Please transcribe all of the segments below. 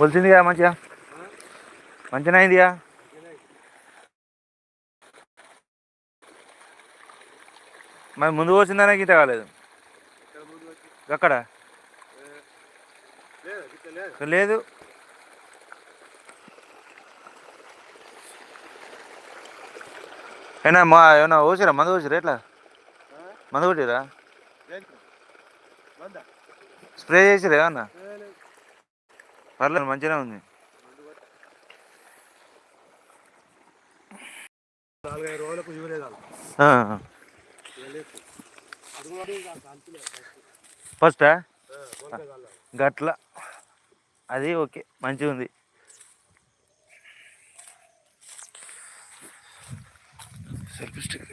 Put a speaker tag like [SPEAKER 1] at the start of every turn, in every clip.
[SPEAKER 1] వచ్చిందిగా మంచిగా మంచిగా అయిందిగా మరి ముందు వచ్చిందనే గీత కాలేదు అక్కడ లేదు ఏనా మా ఏమన్నా పోసిరా మందు పోసిరా ఎట్లా మందు కొట్టిరా స్ప్రే చేసిరా ఏమన్నా పర్లేదు మంచిగానే ఉంది. ఫస్టా? గట్ల. అది ఓకే మంచిగా ఉంది. Selfie stick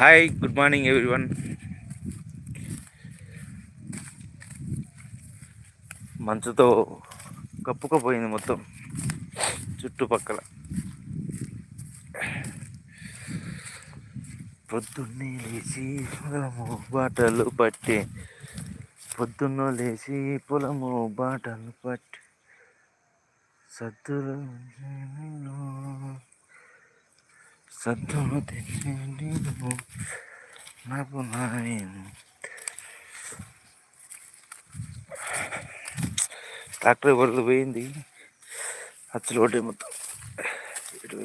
[SPEAKER 1] hi good morning everyone. మంచుతో కప్పుకపోయింది మొత్తం చుట్టుపక్కల. పొద్దున్నే లేచి పొలము బాటలు పట్టి పొద్దున్న లేచి పొలము బాటలు పట్టి సద్దులు సద్దులు తెచ్చి నాకు నాయను. ట్రాక్టర్ వరద పోయింది? హచ్చులు ఒకటి మొత్తం ఇటు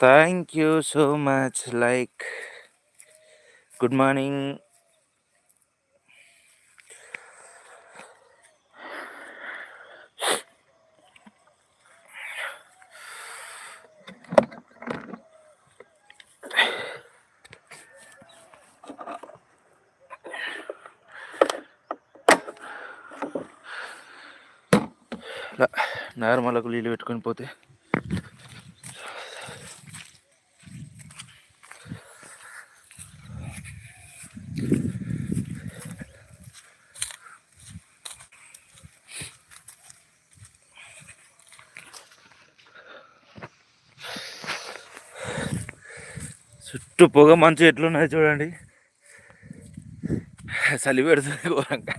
[SPEAKER 1] thank you so much like good morning నార్మల్కు నీళ్ళు పెట్టుకొని పోతే. చుట్టూ పొగ మంచు ఎట్లున్నది చూడండి. చలి పెడుతుంది ఘోరంగా.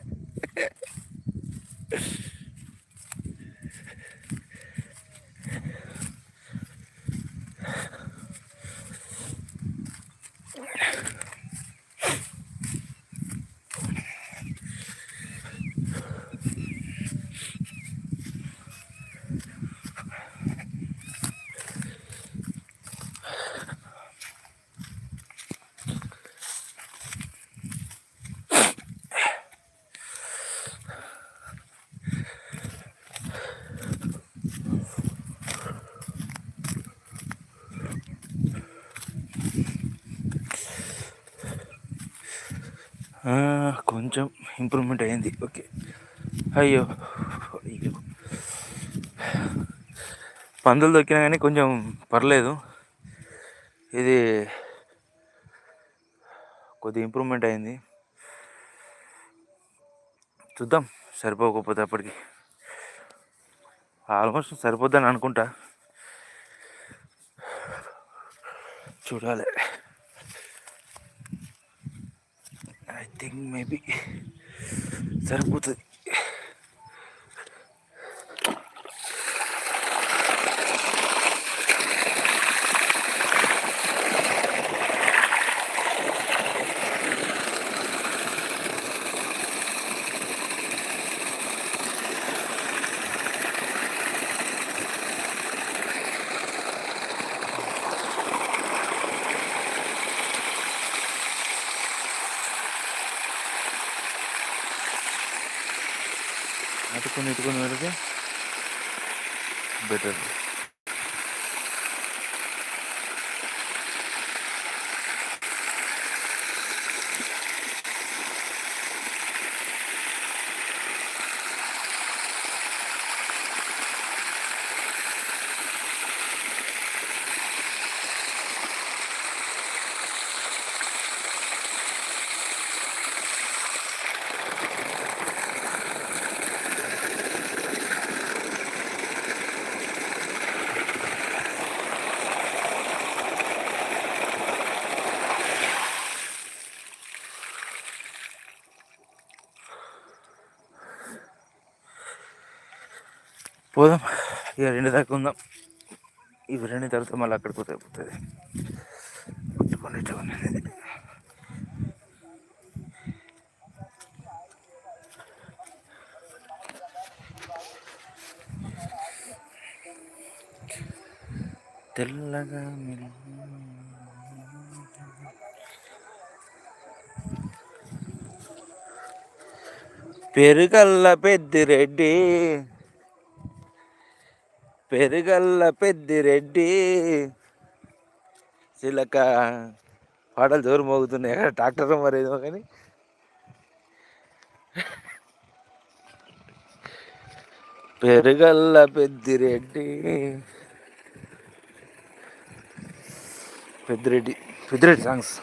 [SPEAKER 1] కొంచెం ఇంప్రూవ్మెంట్ అయింది. ఓకే. అయ్యో. అయ్యో. పందులు దొక్కినా కానీ కొంచెం పర్లేదు. ఇది కొద్ది ఇంప్రూవ్మెంట్ అయింది. చూద్దాం. సరిపోకపోతే అప్పటికి. ఆల్మోస్ట్ సరిపోద్దని అనుకుంటా. చూడాలి. ఐ థింక్ మేబీ సరిపోతుంది అటుకొని ఇటుకొని పెడితే బెటర్ పోదాం. ఇక రెండు దాకా ఉందాం. ఇవి రెండు తర్వాత మళ్ళీ అక్కడికి పోతే అయిపోతుంది. తెల్లగా మెరిసిన పెరుగల్ల పెద్దిరెడ్డి పెరుగల్ల పెద్దిరెడ్డి చిలక పాటలు జోరు మోగుతున్నాయి కదా ట్రాక్టర్ మరి ఏదో కానీ. పెరుగల్ల పెద్దిరెడ్డి పెద్దిరెడ్డి పెద్దిరెడ్డి సాంగ్స్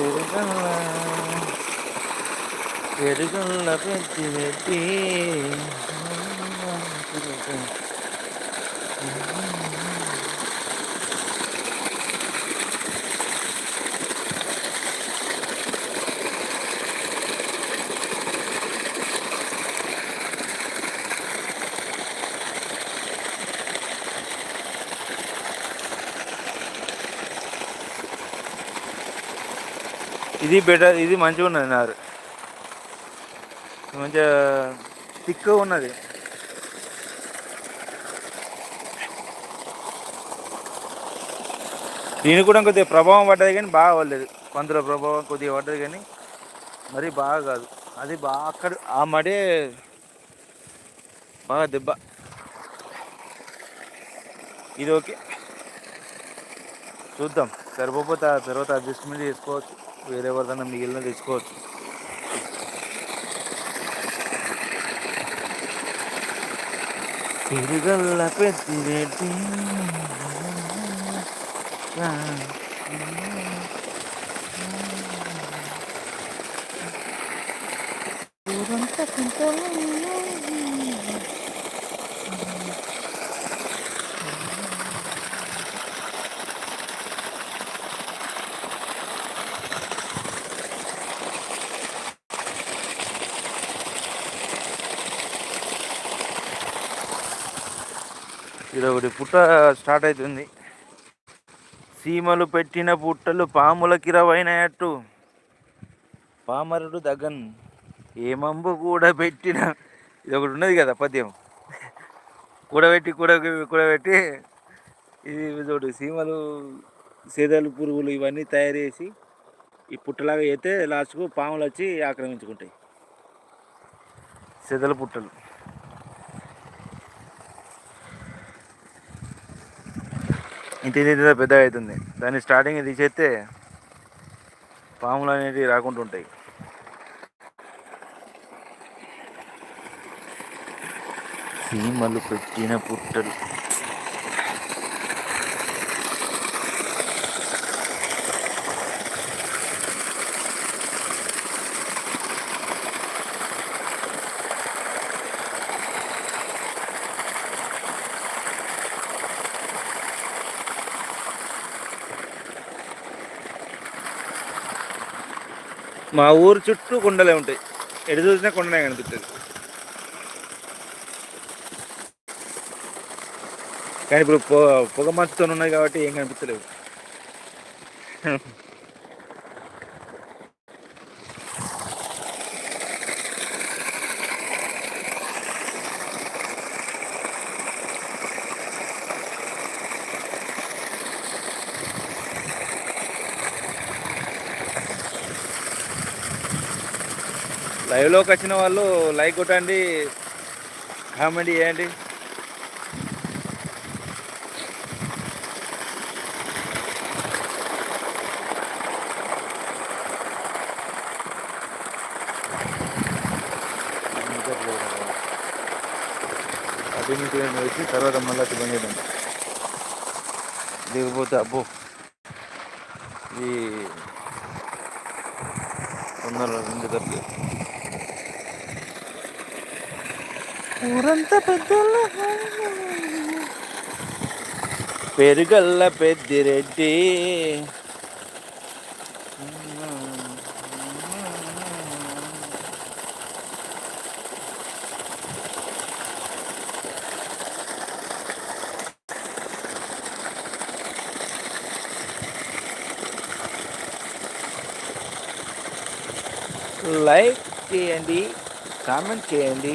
[SPEAKER 1] పెరుగల్ల పెరుగల్ల పెట్టి పెట్టి ఇది బెటర్ ఇది మంచిగా ఉన్నది నారు మంచిగా థిక్గా ఉన్నది. దీని కూడా కొద్దిగా ప్రభావం పడ్డది కానీ బాగా పడలేదు. పందుల ప్రభావం కొద్దిగా పడ్డది కానీ మరి బాగా కాదు. అది బాగా అక్కడ ఆ మడే బాగా దెబ్బ. ఇది ఓకే. చూద్దాం. సరిపోతే తర్వాత అడ్జస్ట్మెంట్ చేసుకోవచ్చు. వేరే ఎవరిదైనా మిగిలిన తెచ్చుకోవచ్చు తిరుగల్ల పెద్దిరెడ్డి ఇది ఒకటి పుట్ట స్టార్ట్ అవుతుంది. సీమలు పెట్టిన పుట్టలు పాముల కిరవైనట్టు పామరుడు దగన్ ఏమంబు కూడా పెట్టిన ఇది ఒకటి ఉన్నది కదా పద్యం. కూడబెట్టి కూడ కూడబెట్టి ఇది ఇది సీమలు సేదలు పురుగులు ఇవన్నీ తయారు చేసి ఈ పుట్టలాగా అయితే లాస్ట్కు పాములు వచ్చి ఆక్రమించుకుంటాయి. సెదల పుట్టలు. ఇంత ఇంత పెద్ద పెద్దగా అవుతుంది దాన్ని స్టార్టింగ్ తీసేస్తే పాములు అనేవి రాకుండా ఉంటాయి సీమలు పెట్టిన పుట్టలు. మా ఊరు చుట్టూ కొండలే ఉంటాయి. ఎటు చూసినా కొండనే కనిపిస్తుంది. కానీ ఇప్పుడు పొ పొగ మంచుతో ఉన్నాయి కాబట్టి ఏం కనిపించలేవు లైవ్లోకి వచ్చిన వాళ్ళు లైక్ కొట్టండి కామెంట్ చేయండి. తర్వాత మళ్ళీ తినేయడం దిగిపోతే అబ్బో. ఇది తొందరలో దగ్గర ఊరంతా పెద్దల పెరుగల్ల పెద్దిరెడ్డి లైక్ చేయండి కామెంట్ చేయండి